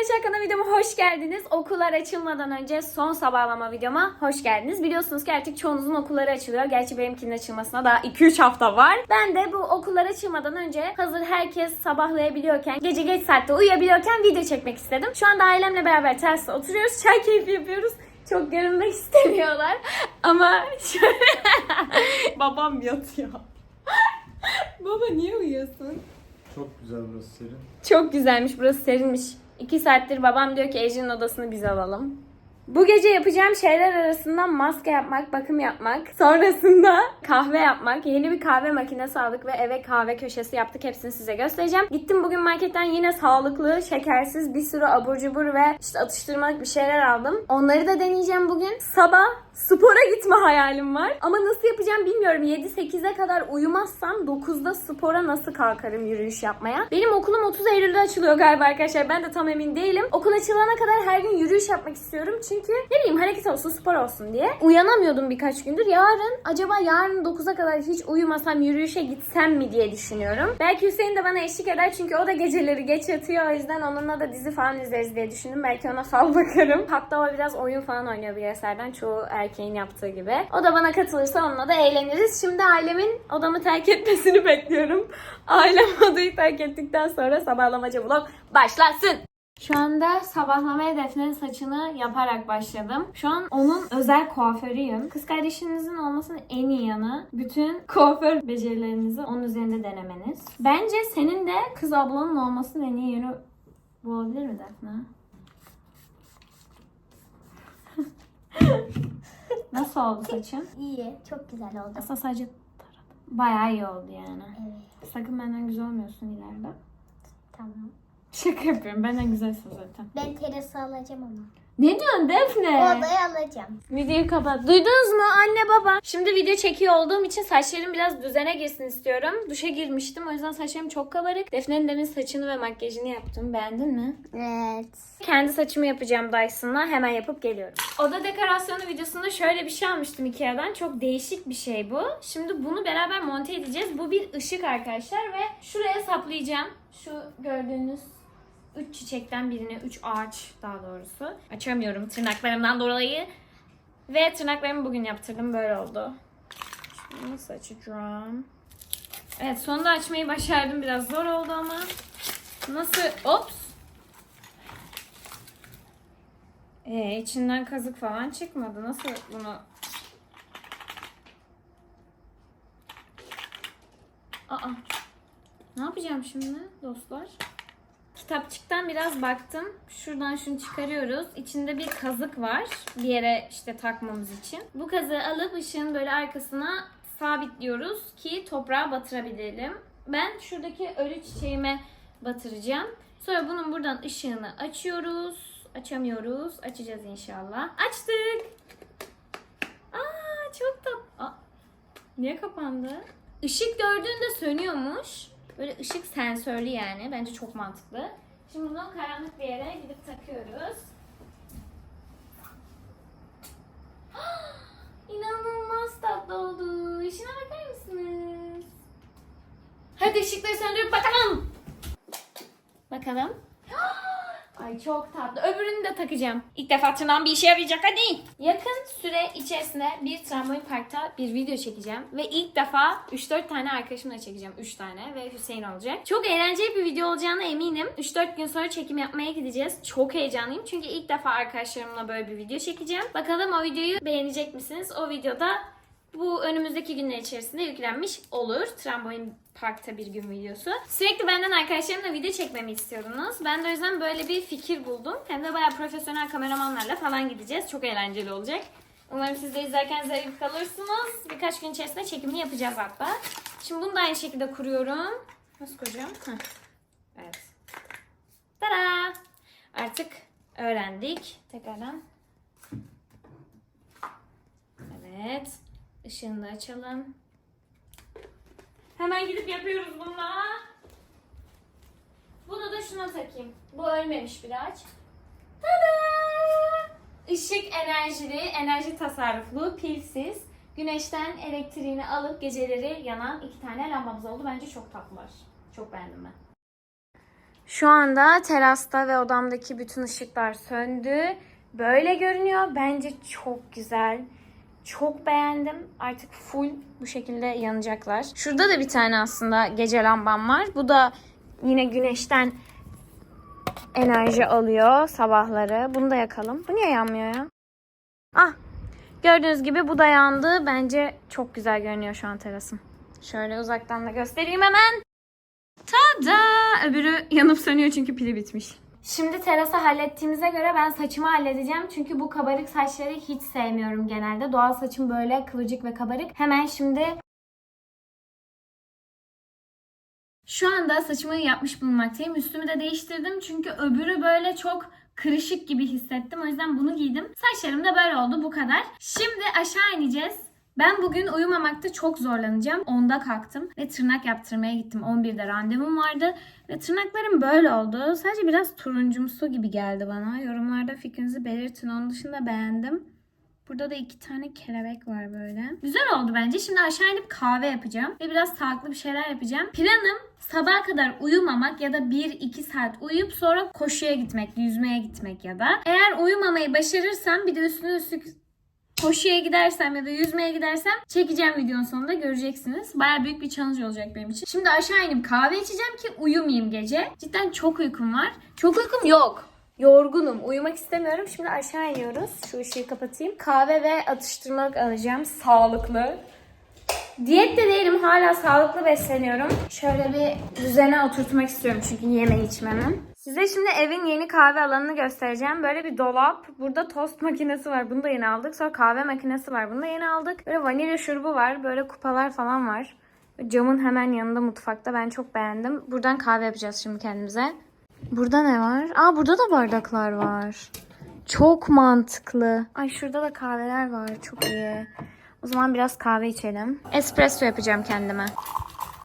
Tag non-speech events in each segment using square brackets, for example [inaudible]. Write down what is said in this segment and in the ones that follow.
arkadaşlar kanalıma videoma hoş geldiniz. Okullar açılmadan önce son sabahlama videoma hoş geldiniz. Biliyorsunuz ki artık çoğunuzun okulları açılıyor. Gerçi benimkinin açılmasına daha 2-3 hafta var. Ben de bu okullar açılmadan önce hazır herkes sabahlayabiliyorken, gece geç saatte uyuyabiliyorken video çekmek istedim. Şu anda ailemle beraber terste oturuyoruz. Çay keyfi yapıyoruz. Çok görünmek istemiyorlar. Ama şöyle... [laughs] Babam yatıyor. [laughs] Baba niye uyuyorsun? Çok güzel burası serin. Çok güzelmiş burası serinmiş. İki saattir babam diyor ki Ejin'in odasını biz alalım. Bu gece yapacağım şeyler arasında maske yapmak, bakım yapmak, sonrasında kahve yapmak, yeni bir kahve makinesi aldık ve eve kahve köşesi yaptık. Hepsini size göstereceğim. Gittim bugün marketten yine sağlıklı, şekersiz bir sürü abur cubur ve işte atıştırmalık bir şeyler aldım. Onları da deneyeceğim bugün. Sabah spora gitme hayalim var. Ama nasıl yapacağım bilmiyorum. 7-8'e kadar uyumazsam 9'da spora nasıl kalkarım yürüyüş yapmaya. Benim okulum 30 Eylül'de açılıyor galiba arkadaşlar. Ben de tam emin değilim. Okul açılana kadar her gün yürüyüş yapmak istiyorum. Çünkü ne bileyim hareket olsun, spor olsun diye. Uyanamıyordum birkaç gündür. Yarın acaba yarın 9'a kadar hiç uyumasam yürüyüşe gitsem mi diye düşünüyorum. Belki Hüseyin de bana eşlik eder çünkü o da geceleri geç yatıyor. O yüzden onunla da dizi falan izleriz diye düşündüm. Belki ona fal [laughs] bakarım. Hatta o biraz oyun falan oynuyor bilgisayardan. Çoğu erkeğin yaptığı gibi. O da bana katılırsa onunla da eğleniriz. Şimdi ailemin odamı terk etmesini bekliyorum. [laughs] Ailem odayı terk ettikten sonra sabahlamacı vlog başlasın. Şu anda sabahlamaya Defne'nin saçını yaparak başladım. Şu an onun özel kuaförüyüm. Kız kardeşinizin olmasının en iyi yanı bütün kuaför becerilerinizi onun üzerinde denemeniz. Bence senin de kız ablanın olmasının en iyi yönü bu olabilir mi Defne? [laughs] Nasıl oldu saçın? İyi, çok güzel oldu. Aslında sadece taradım. Bayağı iyi oldu yani. Evet, Sakın benden güzel olmuyorsun ileride. tamam. Şaka yapıyorum. Benden güzelsin zaten. Ben terası alacağım ama. Ne diyorsun Defne? Odayı alacağım. Videoyu kapat. Duydunuz mu anne baba? Şimdi video çekiyor olduğum için saçlarım biraz düzene girsin istiyorum. Duşa girmiştim o yüzden saçlarım çok kabarık. Defne'nin demin saçını ve makyajını yaptım. Beğendin mi? Evet. Kendi saçımı yapacağım Dyson'la. Hemen yapıp geliyorum. Oda dekorasyonu videosunda şöyle bir şey almıştım Ikea'dan. Çok değişik bir şey bu. Şimdi bunu beraber monte edeceğiz. Bu bir ışık arkadaşlar ve şuraya saplayacağım. Şu gördüğünüz üç çiçekten birini, üç ağaç daha doğrusu. Açamıyorum tırnaklarımdan dolayı. Ve tırnaklarımı bugün yaptırdım. Böyle oldu. Şimdi nasıl açacağım? Evet sonunda açmayı başardım. Biraz zor oldu ama. Nasıl? Ops. Ee, içinden kazık falan çıkmadı. Nasıl bunu... Aa. Ne yapacağım şimdi dostlar? Kitapçıktan biraz baktım. Şuradan şunu çıkarıyoruz. İçinde bir kazık var. Bir yere işte takmamız için. Bu kazığı alıp ışığın böyle arkasına sabitliyoruz ki toprağa batırabilelim. Ben şuradaki ölü çiçeğime batıracağım. Sonra bunun buradan ışığını açıyoruz. Açamıyoruz. Açacağız inşallah. Açtık. Aa çok tat. Aa, niye kapandı? Işık gördüğünde sönüyormuş. Böyle ışık sensörlü yani. Bence çok mantıklı. Şimdi bunu karanlık bir yere gidip takıyoruz. [gasps] İnanılmaz tatlı oldu. İşine bakar mısınız? Hadi ışıkları söndürüp bakalım. Bakalım. Ay çok tatlı. Öbürünü de takacağım. İlk defa tırnağım bir işe yarayacak hadi. Yakın süre içerisinde bir tramvay parkta bir video çekeceğim. Ve ilk defa 3-4 tane arkadaşımla çekeceğim. 3 tane ve Hüseyin olacak. Çok eğlenceli bir video olacağına eminim. 3-4 gün sonra çekim yapmaya gideceğiz. Çok heyecanlıyım. Çünkü ilk defa arkadaşlarımla böyle bir video çekeceğim. Bakalım o videoyu beğenecek misiniz? O videoda bu önümüzdeki günler içerisinde yüklenmiş olur. Trambolin Park'ta bir gün videosu. Sürekli benden arkadaşlarımla video çekmemi istiyordunuz. Ben de o yüzden böyle bir fikir buldum. Hem de bayağı profesyonel kameramanlarla falan gideceğiz. Çok eğlenceli olacak. Umarım siz de izlerken zevk kalırsınız. Birkaç gün içerisinde çekimini yapacağız hatta. Şimdi bunu da aynı şekilde kuruyorum. Nasıl kuracağım? Heh. Evet. Tada! Artık öğrendik. Tekrardan. Evet. Işığını da açalım. Hemen gidip yapıyoruz bununla. Bunu da şuna takayım. Bu ölmemiş bir ağaç. Tada! Işık enerjili, enerji tasarruflu, pilsiz. Güneşten elektriğini alıp geceleri yanan iki tane lambamız oldu. Bence çok tatlılar. Çok beğendim ben. Şu anda terasta ve odamdaki bütün ışıklar söndü. Böyle görünüyor. Bence çok güzel. Çok beğendim. Artık full bu şekilde yanacaklar. Şurada da bir tane aslında gece lambam var. Bu da yine güneşten enerji alıyor sabahları. Bunu da yakalım. Bu niye yanmıyor ya? Ah gördüğünüz gibi bu da yandı. Bence çok güzel görünüyor şu an terasım. Şöyle uzaktan da göstereyim hemen. Tada! Öbürü yanıp sönüyor çünkü pili bitmiş. Şimdi terası hallettiğimize göre ben saçımı halledeceğim. Çünkü bu kabarık saçları hiç sevmiyorum genelde. Doğal saçım böyle kıvırcık ve kabarık. Hemen şimdi şu anda saçımı yapmış bulunmaktayım. Üstümü de değiştirdim çünkü öbürü böyle çok kırışık gibi hissettim. O yüzden bunu giydim. Saçlarım da böyle oldu bu kadar. Şimdi aşağı ineceğiz. Ben bugün uyumamakta çok zorlanacağım. 10'da kalktım ve tırnak yaptırmaya gittim. 11'de randevum vardı ve tırnaklarım böyle oldu. Sadece biraz turuncumsu gibi geldi bana. Yorumlarda fikrinizi belirtin. Onun dışında beğendim. Burada da iki tane kelebek var böyle. Güzel oldu bence. Şimdi aşağı inip kahve yapacağım. Ve biraz sağlıklı bir şeyler yapacağım. Planım sabaha kadar uyumamak ya da 1-2 saat uyuyup sonra koşuya gitmek, yüzmeye gitmek ya da. Eğer uyumamayı başarırsam bir de üstüne üstlük koşuya gidersem ya da yüzmeye gidersem çekeceğim videonun sonunda göreceksiniz. Baya büyük bir challenge olacak benim için. Şimdi aşağı inip kahve içeceğim ki uyumayayım gece. Cidden çok uykum var. Çok uykum yok. Yorgunum. Uyumak istemiyorum. Şimdi aşağı iniyoruz. Şu ışığı kapatayım. Kahve ve atıştırmalık alacağım. Sağlıklı. Diyette değilim. Hala sağlıklı besleniyorum. Şöyle bir düzene oturtmak istiyorum çünkü yeme içmemi. Size şimdi evin yeni kahve alanını göstereceğim. Böyle bir dolap. Burada tost makinesi var. Bunu da yeni aldık. Sonra kahve makinesi var. Bunu da yeni aldık. Böyle vanilya şurubu var. Böyle kupalar falan var. Camın hemen yanında mutfakta. Ben çok beğendim. Buradan kahve yapacağız şimdi kendimize. Burada ne var? Aa burada da bardaklar var. Çok mantıklı. Ay şurada da kahveler var. Çok iyi. O zaman biraz kahve içelim. Espresso yapacağım kendime.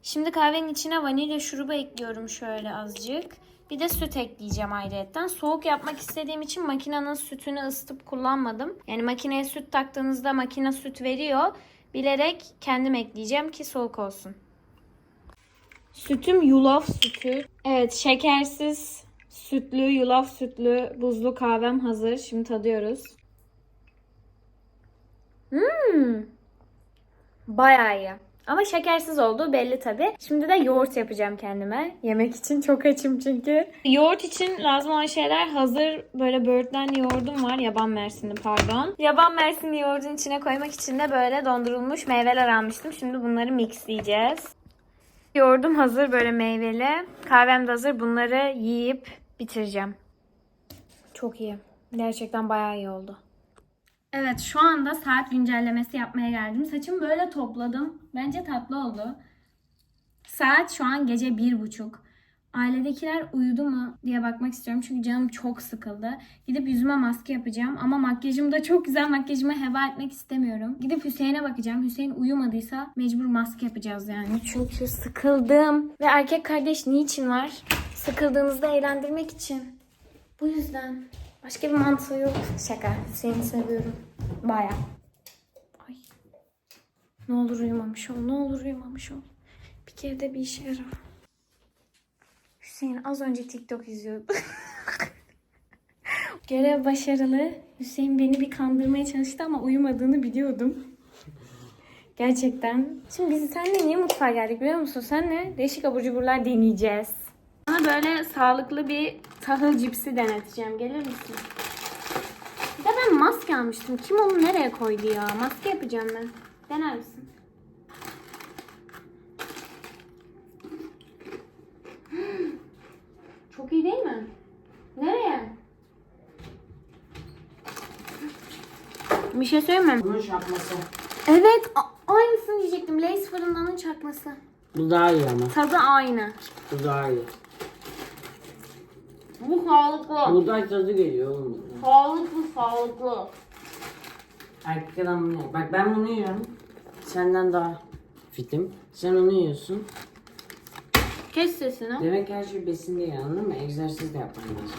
Şimdi kahvenin içine vanilya şurubu ekliyorum şöyle azıcık. Bir de süt ekleyeceğim ayrıyetten. Soğuk yapmak istediğim için makinenin sütünü ısıtıp kullanmadım. Yani makineye süt taktığınızda makine süt veriyor. Bilerek kendim ekleyeceğim ki soğuk olsun. Sütüm yulaf sütü. Evet şekersiz sütlü yulaf sütlü buzlu kahvem hazır. Şimdi tadıyoruz. Hmm. Bayağı iyi. Ama şekersiz olduğu belli tabi. Şimdi de yoğurt yapacağım kendime. Yemek için çok açım çünkü. Yoğurt için lazım olan şeyler hazır. Böyle böğürtlen yoğurdum var. Yaban mersinli pardon. Yaban mersinli yoğurdun içine koymak için de böyle dondurulmuş meyveler almıştım. Şimdi bunları mixleyeceğiz. Yoğurdum hazır böyle meyveli. Kahvem de hazır. Bunları yiyip bitireceğim. Çok iyi. Gerçekten bayağı iyi oldu. Evet şu anda saat güncellemesi yapmaya geldim. Saçımı böyle topladım. Bence tatlı oldu. Saat şu an gece bir buçuk. Ailedekiler uyudu mu diye bakmak istiyorum. Çünkü canım çok sıkıldı. Gidip yüzüme maske yapacağım. Ama makyajım da çok güzel. Makyajımı heba etmek istemiyorum. Gidip Hüseyin'e bakacağım. Hüseyin uyumadıysa mecbur maske yapacağız yani. Çünkü sıkıldım. Ve erkek kardeş niçin var? Sıkıldığınızda eğlendirmek için. Bu yüzden. Başka bir mantığı yok. Şaka. Seni seviyorum. Baya. Ay. Ne olur uyumamış ol. Ne olur uyumamış ol. Bir kere de bir işe yara. Hüseyin az önce TikTok izliyordu. [laughs] Görev başarılı. Hüseyin beni bir kandırmaya çalıştı ama uyumadığını biliyordum. Gerçekten. Şimdi biz seninle niye mutfağa geldik biliyor musun? Senle değişik abur cuburlar deneyeceğiz. Sana böyle sağlıklı bir tahıl cipsi deneteceğim. Gelir misin? Bir de ben maske almıştım. Kim onu nereye koydu ya? Maske yapacağım ben. Dener misin? [gasps] Çok iyi değil mi? Nereye? Bir şey söyleyeyim mi? Bunun şapması. Evet, a- aynısını diyecektim. Lace fırındanın çakması. Bu daha iyi ama. Tadı aynı. Bu daha iyi. Bu sağlıklı. Buğday tadı geliyor oğlum. Sağlıklı, sağlıklı. Erkek adam bunu. Bak ben bunu yiyorum. Senden daha fitim. Sen onu yiyorsun. Kes sesini. Demek ki her şey besin değil anladın mı? Egzersiz de yapman lazım.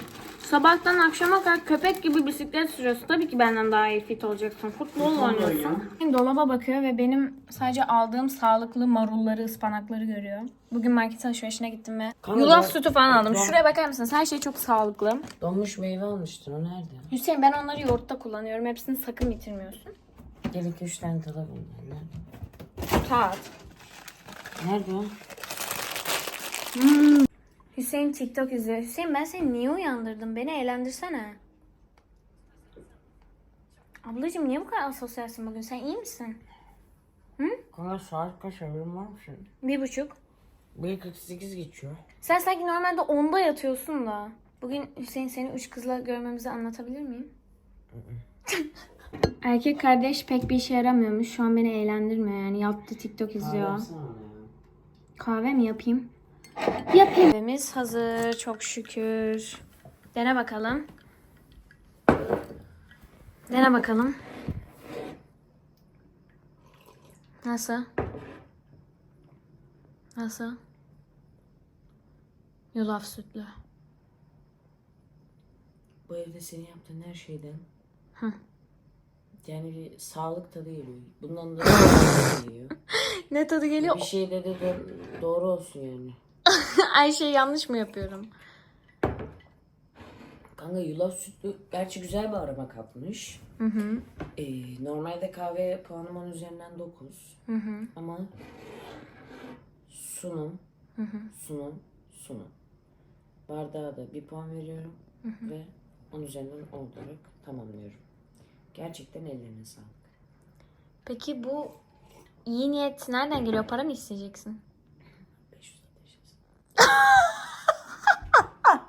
Sabahtan akşama kadar köpek gibi bisiklet sürüyorsun. Tabii ki benden daha iyi fit olacaksın. Futbol oynuyorsun. oynuyor. Dolaba bakıyor ve benim sadece aldığım sağlıklı marulları, ıspanakları görüyor. Bugün market alışverişine gittim ve Kanka yulaf sütü falan aldım. Ben- Şuraya bakar mısınız? Her şey çok sağlıklı. Donmuş meyve almıştın o nerede? Hüseyin ben onları yoğurtta kullanıyorum. Hepsini sakın bitirmiyorsun. Gel iki üç tane tadalım. Nerede? Saat. Nerede o? Hüseyin TikTok izliyor. Hüseyin ben seni niye uyandırdım? Beni eğlendirsene. Ablacığım niye bu kadar asosyalsin bugün? Sen iyi misin? Kanka saat kaç haberin var mı senin? Bir buçuk. 1.48 geçiyor. Sen sanki normalde onda yatıyorsun da. Bugün Hüseyin seni üç kızla görmemizi anlatabilir miyim? [laughs] Erkek kardeş pek bir işe yaramıyormuş. Şu an beni eğlendirmiyor yani. Yattı TikTok izliyor. Kahve mi yapayım? Yapayım. Kahvemiz hazır çok şükür. Dene bakalım. Dene bakalım. Nasıl? Nasıl? Yulaf sütlü. Bu evde senin yaptığın her şeyden Hı. yani bir sağlık tadı geliyor. Bundan da geliyor. [laughs] Ne tadı geliyor? Bir şeyde de do- doğru olsun yani. [laughs] Her şeyi yanlış mı yapıyorum? Kanka yulaf sütlü gerçi güzel bir aroma katmış. Hı hı. Ee, normalde kahve puanım 10 üzerinden 9. Hı hı. Ama sunum, Hı hı. sunum, sunum. Bardağa da bir puan veriyorum ve 10 üzerinden 10 olarak tamamlıyorum. Gerçekten ellerine sağlık. Peki bu iyi niyet nereden geliyor? Para mı isteyeceksin? 500 ateşiz.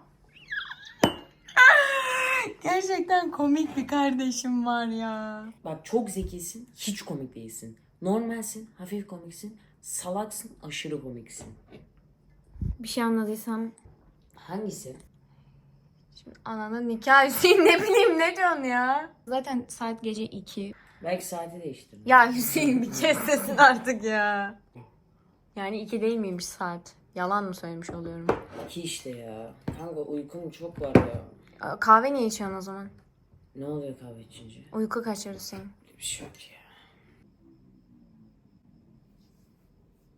Gerçekten komik bir kardeşim var ya. Bak çok zekisin, hiç komik değilsin. Normalsin, hafif komiksin, salaksın, aşırı komiksin. Bir şey anladıysam Hangisi? şimdi ananın nikah Hüseyin ne bileyim ne diyorsun ya? Zaten saat gece 2. Belki saati değiştirdim. Ya Hüseyin bir kes sesini artık ya. Yani 2 değil miymiş saat? Yalan mı söylemiş oluyorum? Ki işte ya. Kanka uykum çok var ya. Aa, Kahve niye içiyorsun o zaman? Ne oluyor kahve içince? Uyku kaçır Hüseyin. Bir şey yok ya.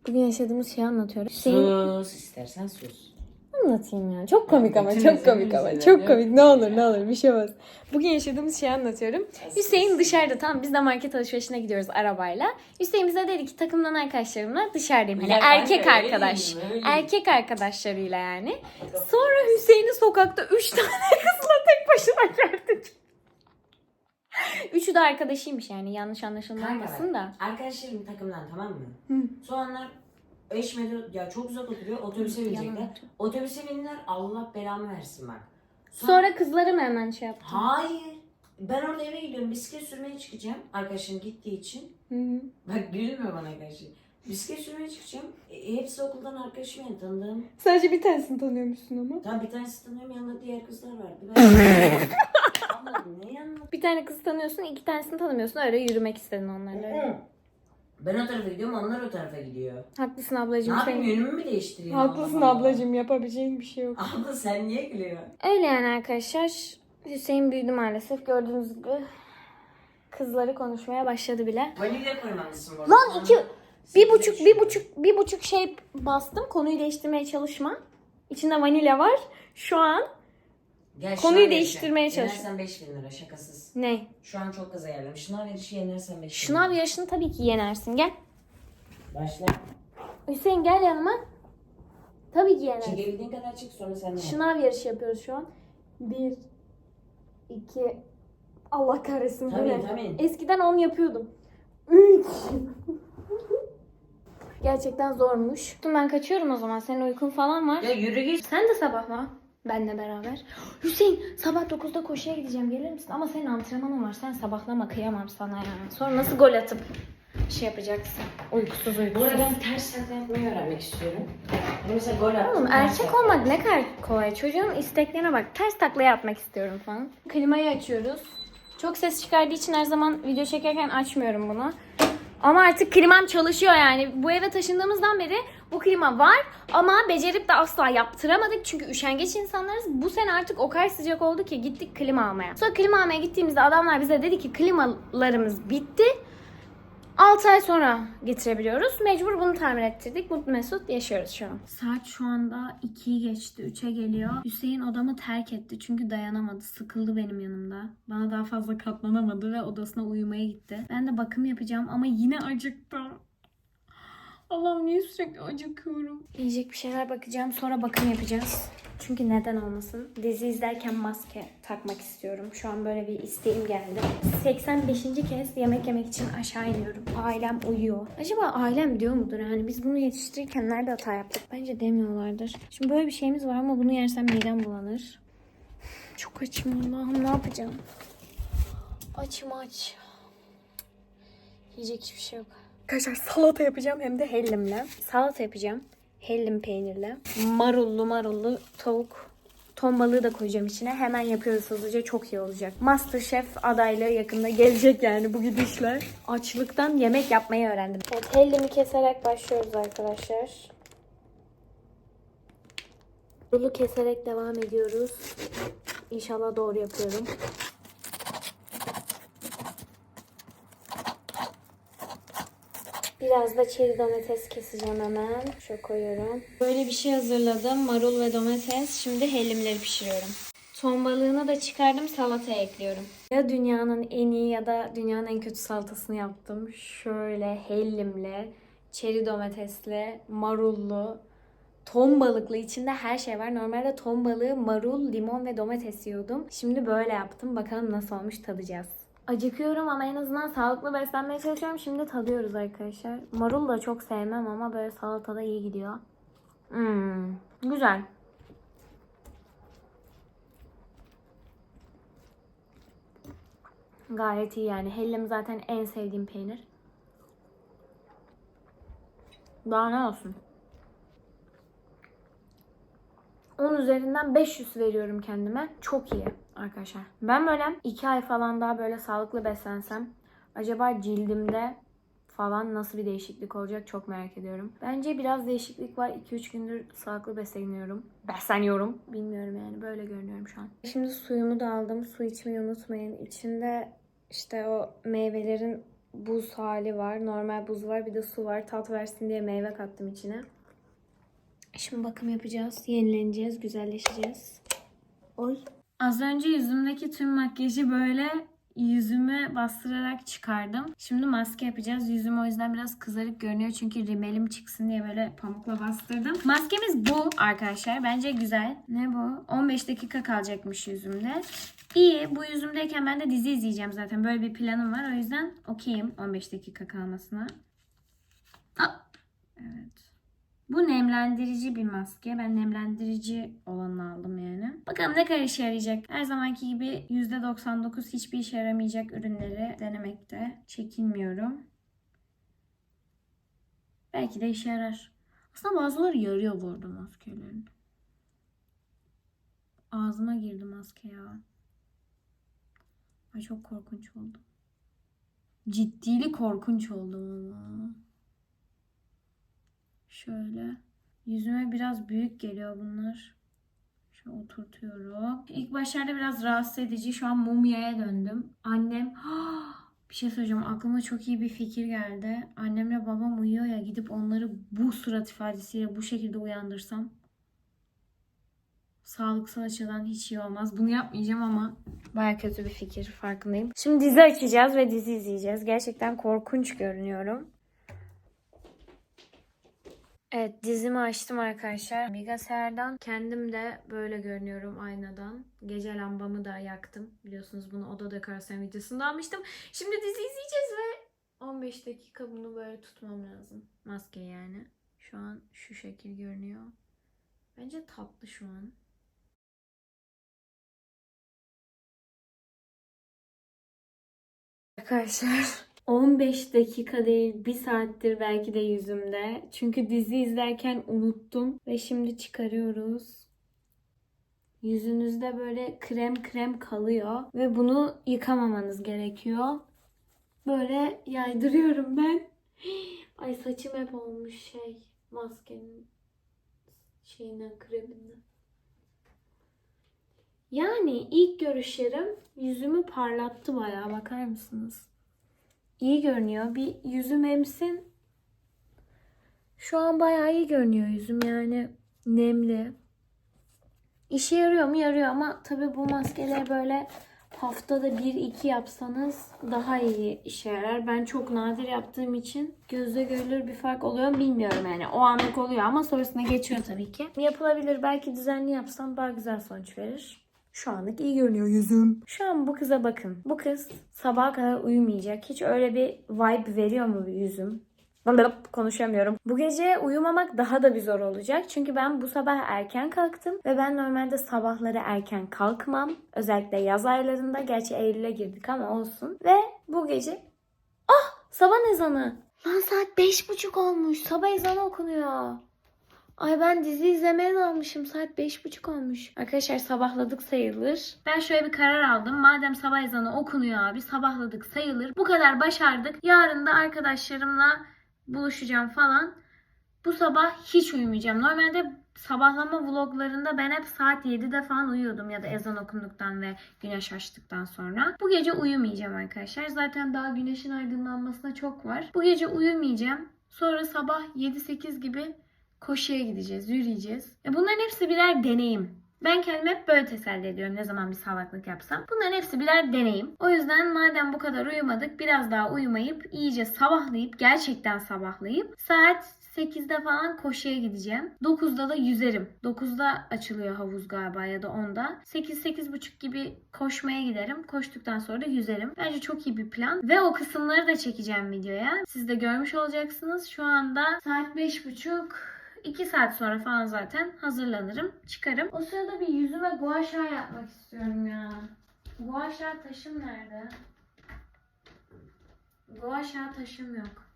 Bugün yaşadığımız şeyi anlatıyorum. Hüseyin Sus istersen sus. Anlatayım ya. Çok komik ama Bütün çok komik ama. Çok komik. Ne olur ne olur bir şey olmaz. Bugün yaşadığımız şeyi anlatıyorum. Hüseyin dışarıda tamam biz de market alışverişine gidiyoruz arabayla. Hüseyin bize dedi ki takımdan arkadaşlarımla dışarıdayım. Hani Ya ben de erkek öyleyim, arkadaş. öyleyim. Erkek arkadaşlarıyla yani. Sonra Hüseyin'i sokakta 3 tane [laughs] kızla tek başına gördük. Üçü de arkadaşıymış yani yanlış anlaşılmasın da. Arkadaşlarım takımdan tamam mı? Soğanlar Eşmedi ya çok uzak oturuyor otobüse binecekler. Otobüse bindiler Allah belamı versin bak. Sonra kızları mı hemen şey yaptı? Hayır. Ben orada eve gidiyorum. Bisiklet sürmeye çıkacağım. Arkadaşım gittiği için. Hı hı. Bak gülmüyor bana karşı. Bisiklet sürmeye çıkacağım. E, hepsi okuldan arkadaşım yani tanıdığım. Sadece bir tanesini tanıyormuşsun ama. Tam bir tanesi tanıyorum yanında diğer kızlar vardı. Ben [laughs] Anladım ne yanında? Bir tane kızı tanıyorsun, iki tanesini tanımıyorsun. Öyle yürümek istedin onlarla. Ben o tarafa gidiyorum onlar o tarafa gidiyor. Haklısın Ne ablacığım. yapayım Sen... yönümü mü değiştireyim? Haklısın Allah ablacığım. Yapabileceğin bir şey yok. [laughs] Abla sen niye gülüyorsun? Öyle yani arkadaşlar. Hüseyin büyüdü maalesef. Gördüğünüz gibi kızları konuşmaya başladı bile. Vanilya koymamışsın bu arada. Lan iki, bir buçuk, bir buçuk, bir buçuk şey bastım. Konuyu değiştirmeye çalışma. İçinde vanilya var. Şu an Gel, Konuyu şınav değiştirmeye verişi. çalış. Yenersen 5000 lira şakasız. ne? Şu an çok kız ayarladım. Şınav verişi yenersen 5000 lira. Şınav yarışını tabii ki yenersin. Gel. Başla. Hüseyin gel yanıma. Tabii ki yenersin. Çekebildiğin kadar çık sonra sen de. yap. Şınav yarışı yapıyoruz şu an. Bir, iki, Allah kahretsin bu Tabii, ne? tabii. Eskiden 10 yapıyordum. Üç. Gerçekten zormuş. Ben kaçıyorum o zaman. Senin uykun falan var. Ya yürü git. Sen de sabahla. Benle beraber. [gasps] Hüseyin sabah 9'da koşuya gideceğim. Gelir misin? Ama senin antrenmanın var. Sen sabahlama kıyamam sana ya. Sonra nasıl gol atıp şey yapacaksın? Uykusuz Bu uykusuz. arada ben ters takla yapmayı öğrenmek istiyorum. Hani mesela gol attım. Oğlum ters erkek takla. olmak ne kadar kolay. Çocuğun isteklerine bak. Ters takla yapmak istiyorum falan. Klimayı açıyoruz. Çok ses çıkardığı için her zaman video çekerken açmıyorum bunu. Ama artık klimam çalışıyor yani. Bu eve taşındığımızdan beri bu klima var ama becerip de asla yaptıramadık. Çünkü üşengeç insanlarız. Bu sene artık o kadar sıcak oldu ki gittik klima almaya. Sonra klima almaya gittiğimizde adamlar bize dedi ki klimalarımız bitti. 6 ay sonra getirebiliyoruz. Mecbur bunu tamir ettirdik. Mutlu Mesut yaşıyoruz şu an. Saat şu anda 2'yi geçti. 3'e geliyor. Hüseyin odamı terk etti. Çünkü dayanamadı. Sıkıldı benim yanımda. Bana daha fazla katlanamadı ve odasına uyumaya gitti. Ben de bakım yapacağım ama yine acıktım. Allah'ım niye sürekli acıkıyorum? Yiyecek bir şeyler bakacağım. Sonra bakım yapacağız. Çünkü neden olmasın? Dizi izlerken maske takmak istiyorum. Şu an böyle bir isteğim geldi. 85. kez yemek yemek için aşağı iniyorum. Ailem uyuyor. Acaba ailem diyor mudur? Yani biz bunu yetiştirirken nerede hata yaptık? Bence demiyorlardır. Şimdi böyle bir şeyimiz var ama bunu yersem midem bulanır. Çok açım Allah'ım ne yapacağım? Açım aç. Yiyecek hiçbir şey yok. Arkadaşlar salata yapacağım hem de hellimle. Salata yapacağım. Hellim peynirle. Marullu marullu tavuk. Ton balığı da koyacağım içine. Hemen yapıyoruz hızlıca. Çok iyi olacak. Masterchef adaylığı yakında gelecek yani bu gidişle. Açlıktan yemek yapmayı öğrendim. Evet hellimi keserek başlıyoruz arkadaşlar. Marulu keserek devam ediyoruz. İnşallah doğru yapıyorum. Biraz da çeri domates keseceğim hemen. Şöyle koyuyorum. Böyle bir şey hazırladım. Marul ve domates. Şimdi hellimleri pişiriyorum. Ton balığını da çıkardım. Salataya ekliyorum. Ya dünyanın en iyi ya da dünyanın en kötü salatasını yaptım. Şöyle hellimli, çeri domatesli, marullu, ton balıklı içinde her şey var. Normalde ton balığı, marul, limon ve domates yiyordum. Şimdi böyle yaptım. Bakalım nasıl olmuş tadacağız. Acıkıyorum ama en azından sağlıklı beslenmeye çalışıyorum. Şimdi tadıyoruz arkadaşlar. Marul da çok sevmem ama böyle salatada iyi gidiyor. Hmm, güzel. Gayet iyi yani. Hellim zaten en sevdiğim peynir. Daha ne olsun? 10 üzerinden 500 veriyorum kendime. Çok iyi arkadaşlar. Ben böyle 2 ay falan daha böyle sağlıklı beslensem acaba cildimde falan nasıl bir değişiklik olacak çok merak ediyorum. Bence biraz değişiklik var. 2-3 gündür sağlıklı besleniyorum. Besleniyorum. Bilmiyorum yani böyle görünüyorum şu an. Şimdi suyumu da aldım. Su içmeyi unutmayın. İçinde işte o meyvelerin buz hali var. Normal buz var. Bir de su var. Tat versin diye meyve kattım içine. Şimdi bakım yapacağız. Yenileneceğiz. Güzelleşeceğiz. Oy. Az önce yüzümdeki tüm makyajı böyle yüzüme bastırarak çıkardım. Şimdi maske yapacağız. Yüzüm o yüzden biraz kızarık görünüyor. Çünkü rimelim çıksın diye böyle pamukla bastırdım. Maskemiz bu arkadaşlar. Bence güzel. Ne bu? 15 dakika kalacakmış yüzümde. İyi. Bu yüzümdeyken ben de dizi izleyeceğim zaten. Böyle bir planım var. O yüzden okeyim 15 dakika kalmasına. Aa, Evet. Bu nemlendirici bir maske. Ben nemlendirici olanını aldım yani. Bakalım ne kadar işe yarayacak. Her zamanki gibi %99 hiçbir işe yaramayacak ürünleri denemekte çekinmiyorum. Belki de işe yarar. Aslında bazıları yarıyor bu arada maskelerin. Ağzıma girdi maske ya. Ay çok korkunç oldu. Ciddili korkunç oldum ama. Şöyle. Yüzüme biraz büyük geliyor bunlar. Şöyle oturtuyorum. İlk başlarda biraz rahatsız edici. Şu an mumyaya döndüm. Annem bir şey söyleyeceğim. Aklıma çok iyi bir fikir geldi. Annemle babam uyuyor ya gidip onları bu surat ifadesiyle bu şekilde uyandırsam sağlıksal açıdan hiç iyi olmaz. Bunu yapmayacağım ama baya kötü bir fikir farkındayım. Şimdi dizi açacağız ve dizi izleyeceğiz. Gerçekten korkunç görünüyorum. Evet dizimi açtım arkadaşlar. Bilgisayardan kendim de böyle görünüyorum aynadan. Gece lambamı da yaktım. Biliyorsunuz bunu oda dekorasyon videosunda almıştım. Şimdi dizi izleyeceğiz ve 15 dakika bunu böyle tutmam lazım. Maske yani. Şu an şu şekil görünüyor. Bence tatlı şu an. Arkadaşlar 15 dakika değil 1 saattir belki de yüzümde. Çünkü dizi izlerken unuttum ve şimdi çıkarıyoruz. Yüzünüzde böyle krem krem kalıyor ve bunu yıkamamanız gerekiyor. Böyle yaydırıyorum ben. [gasps] Ay saçım hep olmuş şey maskenin şeyinden kreminden. Yani ilk görüşlerim yüzümü parlattı bayağı bakar mısınız? İyi görünüyor. Bir yüzüm emsin. Şu an bayağı iyi görünüyor yüzüm yani nemli. İşe yarıyor mu? Yarıyor ama tabii bu maskeleri böyle haftada 1-2 yapsanız daha iyi işe yarar. Ben çok nadir yaptığım için gözle görülür bir fark oluyor bilmiyorum yani. O anlık oluyor ama sonrasında geçiyor tabii ki. Yapılabilir. Belki düzenli yapsam daha güzel sonuç verir. Şu anlık iyi görünüyor yüzüm. Şu an bu kıza bakın. Bu kız sabaha kadar uyumayacak. Hiç öyle bir vibe veriyor mu bir yüzüm? Konuşamıyorum. Bu gece uyumamak daha da bir zor olacak. Çünkü ben bu sabah erken kalktım ve ben normalde sabahları erken kalkmam. Özellikle yaz aylarında. Gerçi Eylül'e girdik ama olsun. Ve bu gece ah sabah ezanı. Lan saat beş buçuk olmuş. Sabah ezanı okunuyor. Ay ben dizi izlemeye almışım. Saat beş buçuk olmuş. Arkadaşlar sabahladık sayılır. Ben şöyle bir karar aldım. Madem sabah ezanı okunuyor abi sabahladık sayılır. Bu kadar başardık. Yarın da arkadaşlarımla buluşacağım falan. Bu sabah hiç uyumayacağım. Normalde sabahlama vloglarında ben hep saat 7'de falan uyuyordum ya da ezan okunduktan ve güneş açtıktan sonra. Bu gece uyumayacağım arkadaşlar. Zaten daha güneşin aydınlanmasına çok var. Bu gece uyumayacağım. Sonra sabah 7-8 gibi koşuya gideceğiz, yürüyeceğiz. E bunların hepsi birer deneyim. Ben kendimi hep böyle teselli ediyorum ne zaman bir salaklık yapsam. Bunların hepsi birer deneyim. O yüzden madem bu kadar uyumadık biraz daha uyumayıp iyice sabahlayıp gerçekten sabahlayıp saat 8'de falan koşuya gideceğim. 9'da da yüzerim. 9'da açılıyor havuz galiba ya da 10'da. 8-8.30 gibi koşmaya giderim. Koştuktan sonra da yüzerim. Bence çok iyi bir plan. Ve o kısımları da çekeceğim videoya. Siz de görmüş olacaksınız. Şu anda saat 5.30 2 saat sonra falan zaten hazırlanırım. Çıkarım. O sırada bir yüzüme gua sha yapmak istiyorum ya. Gua sha taşım nerede? Gua sha taşım yok.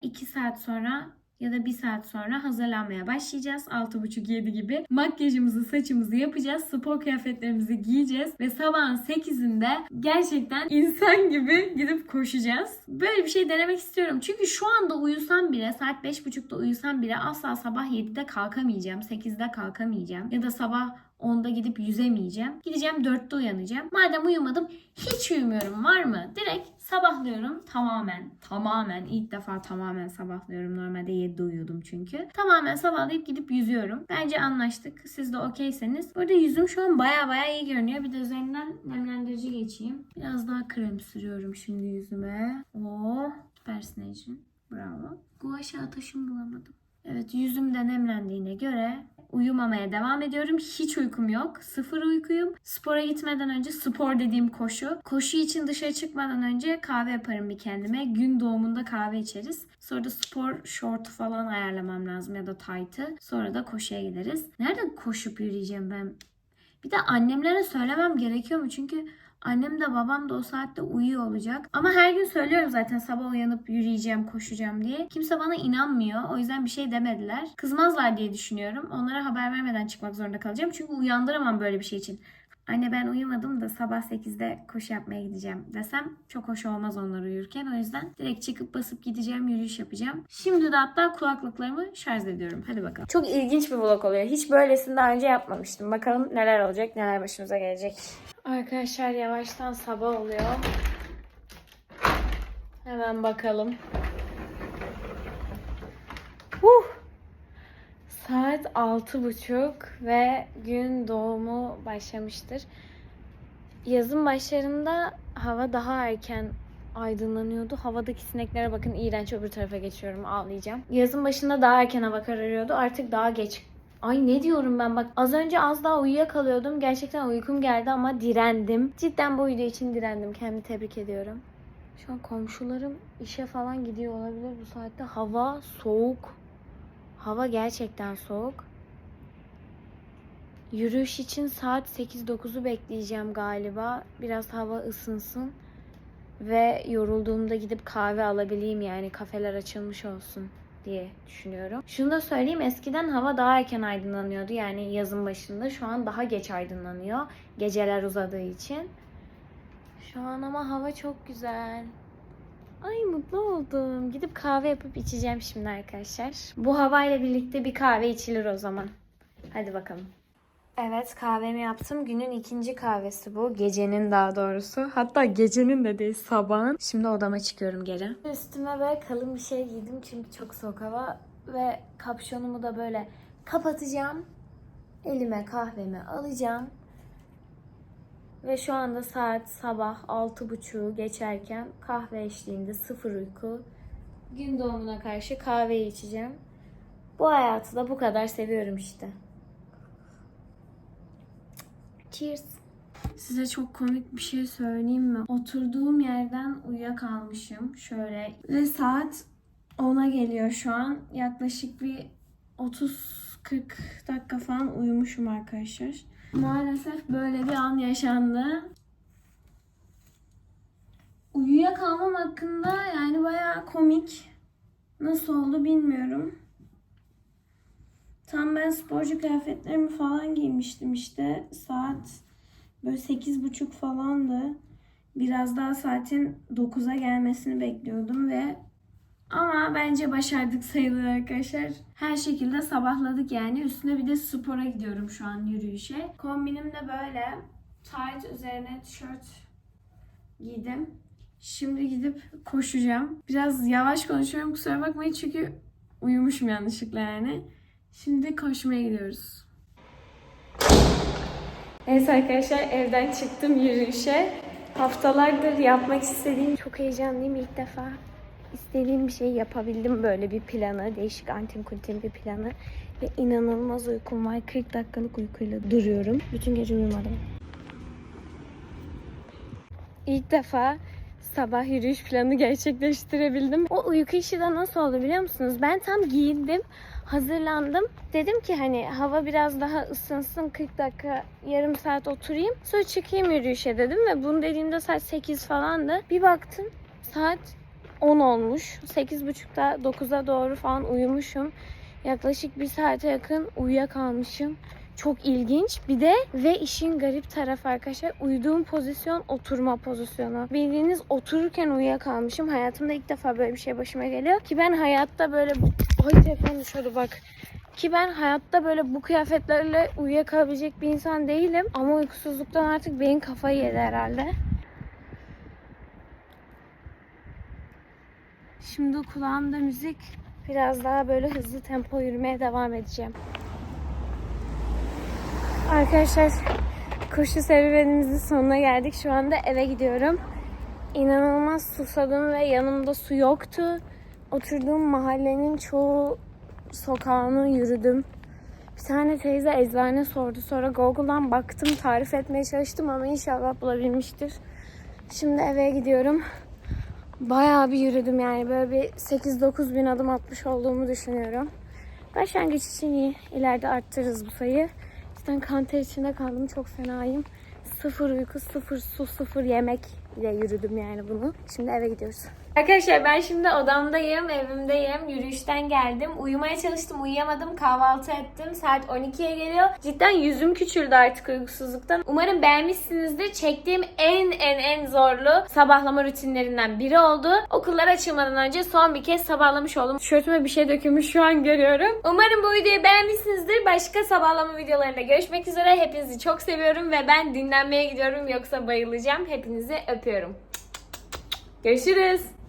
2 saat sonra ya da 1 saat sonra hazırlanmaya başlayacağız. 6.30-7 gibi. Makyajımızı, saçımızı yapacağız. Spor kıyafetlerimizi giyeceğiz. Ve sabahın 8'inde gerçekten insan gibi gidip koşacağız. Böyle bir şey denemek istiyorum. Çünkü şu anda uyusam bile, saat 5.30'da uyusam bile asla sabah 7'de kalkamayacağım. 8'de kalkamayacağım. Ya da sabah 10'da gidip yüzemeyeceğim. Gideceğim 4'te uyanacağım. Madem uyumadım hiç uyumuyorum var mı? Direkt sabahlıyorum tamamen. Tamamen ilk defa tamamen sabahlıyorum. Normalde 7'de uyuyordum çünkü. Tamamen sabahlayıp gidip yüzüyorum. Bence anlaştık. Siz de okeyseniz. Burada yüzüm şu an baya baya iyi görünüyor. Bir de üzerinden nemlendirici geçeyim. Biraz daha krem sürüyorum şimdi yüzüme. Oh süpersin Ecrin. Bravo. Guaşa taşım bulamadım. Evet yüzüm de nemlendiğine göre uyumamaya devam ediyorum. Hiç uykum yok. Sıfır uykuyum. Spora gitmeden önce spor dediğim koşu. Koşu için dışarı çıkmadan önce kahve yaparım bir kendime. Gün doğumunda kahve içeriz. Sonra da spor şortu falan ayarlamam lazım ya da taytı. Sonra da koşuya gideriz. Nerede koşup yürüyeceğim ben? Bir de annemlere söylemem gerekiyor mu? Çünkü Annem de babam da o saatte uyuyor olacak. Ama her gün söylüyorum zaten sabah uyanıp yürüyeceğim, koşacağım diye. Kimse bana inanmıyor. O yüzden bir şey demediler. Kızmazlar diye düşünüyorum. Onlara haber vermeden çıkmak zorunda kalacağım. Çünkü uyandıramam böyle bir şey için. Anne ben uyumadım da sabah 8'de koşu yapmaya gideceğim desem çok hoş olmaz onlar uyurken. O yüzden direkt çıkıp basıp gideceğim, yürüyüş yapacağım. Şimdi de hatta kulaklıklarımı şarj ediyorum. Hadi bakalım. Çok ilginç bir vlog oluyor. Hiç böylesini daha önce yapmamıştım. Bakalım neler olacak, neler başımıza gelecek. Arkadaşlar yavaştan sabah oluyor. Hemen bakalım. Huh! Saat altı buçuk ve gün doğumu başlamıştır. Yazın başlarında hava daha erken aydınlanıyordu. Havadaki sineklere bakın iğrenç öbür tarafa geçiyorum ağlayacağım. Yazın başında daha erken hava kararıyordu. Artık daha geç Ay ne diyorum ben bak az önce az daha uyuyakalıyordum. Gerçekten uykum geldi ama direndim. Cidden bu video için direndim. Kendimi tebrik ediyorum. Şu an komşularım işe falan gidiyor olabilir bu saatte. Hava soğuk. Hava gerçekten soğuk. Yürüyüş için saat 8-9'u bekleyeceğim galiba. Biraz hava ısınsın. Ve yorulduğumda gidip kahve alabileyim yani kafeler açılmış olsun diye düşünüyorum. Şunu da söyleyeyim eskiden hava daha erken aydınlanıyordu yani yazın başında. Şu an daha geç aydınlanıyor geceler uzadığı için. Şu an ama hava çok güzel. Ay mutlu oldum. Gidip kahve yapıp içeceğim şimdi arkadaşlar. Bu havayla birlikte bir kahve içilir o zaman. Hadi bakalım. Evet kahvemi yaptım. Günün ikinci kahvesi bu. Gecenin daha doğrusu. Hatta gecenin de değil sabahın. Şimdi odama çıkıyorum geri. Üstüme böyle kalın bir şey giydim çünkü çok soğuk hava. Ve kapşonumu da böyle kapatacağım. Elime kahvemi alacağım. Ve şu anda saat sabah 6.30'u geçerken kahve eşliğinde sıfır uyku. Gün doğumuna karşı kahve içeceğim. Bu hayatı da bu kadar seviyorum işte. Cheers. Size çok komik bir şey söyleyeyim mi? Oturduğum yerden uyuyakalmışım şöyle. Ve saat 10'a geliyor şu an. Yaklaşık bir 30-40 dakika falan uyumuşum arkadaşlar. Maalesef böyle bir an yaşandı. Uyuyakalmam hakkında yani bayağı komik. Nasıl oldu bilmiyorum. Tam ben sporcu kıyafetlerimi falan giymiştim işte. Saat böyle sekiz buçuk falandı. Biraz daha saatin 9'a gelmesini bekliyordum ve ama bence başardık sayılır arkadaşlar. Her şekilde sabahladık yani. Üstüne bir de spora gidiyorum şu an yürüyüşe. Kombinim de böyle. Tight üzerine tişört giydim. Şimdi gidip koşacağım. Biraz yavaş konuşuyorum kusura bakmayın çünkü uyumuşum yanlışlıkla yani. Şimdi koşmaya gidiyoruz. Evet arkadaşlar evden çıktım yürüyüşe. Haftalardır yapmak istediğim çok heyecanlıyım ilk defa. İstediğim bir şey yapabildim böyle bir planı. Değişik antin kuntin bir planı. Ve inanılmaz uykum var. 40 dakikalık uykuyla duruyorum. Bütün gece uyumadım. İlk defa sabah yürüyüş planı gerçekleştirebildim. O uyku işi de nasıl oldu biliyor musunuz? Ben tam giyindim, hazırlandım. Dedim ki hani hava biraz daha ısınsın 40 dakika, yarım saat oturayım. Sonra çıkayım yürüyüşe dedim ve bunu dediğimde saat 8 falandı. Bir baktım saat 10 olmuş. 8.30'da 9'a doğru falan uyumuşum. Yaklaşık bir saate yakın uyuyakalmışım. Çok ilginç. Bir de ve işin garip tarafı arkadaşlar uyuduğum pozisyon oturma pozisyonu. Bildiğiniz otururken uyuyakalmışım. Hayatımda ilk defa böyle bir şey başıma geliyor. Ki ben hayatta böyle... Ay telefon düşüyordu bak. Ki ben hayatta böyle bu kıyafetlerle uyuyakalabilecek bir insan değilim. Ama uykusuzluktan artık beyin kafayı yedi herhalde. Şimdi kulağımda müzik. Biraz daha böyle hızlı tempo yürümeye devam edeceğim. Arkadaşlar koşu serüvenimizin sonuna geldik. Şu anda eve gidiyorum. İnanılmaz susadım ve yanımda su yoktu. Oturduğum mahallenin çoğu sokağını yürüdüm. Bir tane teyze eczane sordu. Sonra Google'dan baktım, tarif etmeye çalıştım ama inşallah bulabilmiştir. Şimdi eve gidiyorum. Bayağı bir yürüdüm yani. Böyle bir 8-9 bin adım atmış olduğumu düşünüyorum. Başlangıç için iyi. İleride arttırırız bu sayıyı. Cidden kanter içinde kaldım. Çok fenayım. Sıfır uyku, sıfır su, sıfır yemek ile yürüdüm yani bunu. Şimdi eve gidiyoruz. Arkadaşlar ben şimdi odamdayım, evimdeyim. Yürüyüşten geldim. Uyumaya çalıştım, uyuyamadım. Kahvaltı ettim. Saat 12'ye geliyor. Cidden yüzüm küçüldü artık uykusuzluktan. Umarım beğenmişsinizdir. Çektiğim en en en zorlu sabahlama rutinlerinden biri oldu. Okullar açılmadan önce son bir kez sabahlamış oldum. Tişörtüme bir şey dökülmüş şu an görüyorum. Umarım bu videoyu beğenmişsinizdir. Başka sabahlama videolarında görüşmek üzere. Hepinizi çok seviyorum ve ben dinlenmeye gidiyorum yoksa bayılacağım. Hepinizi öpüyorum. Görüşürüz.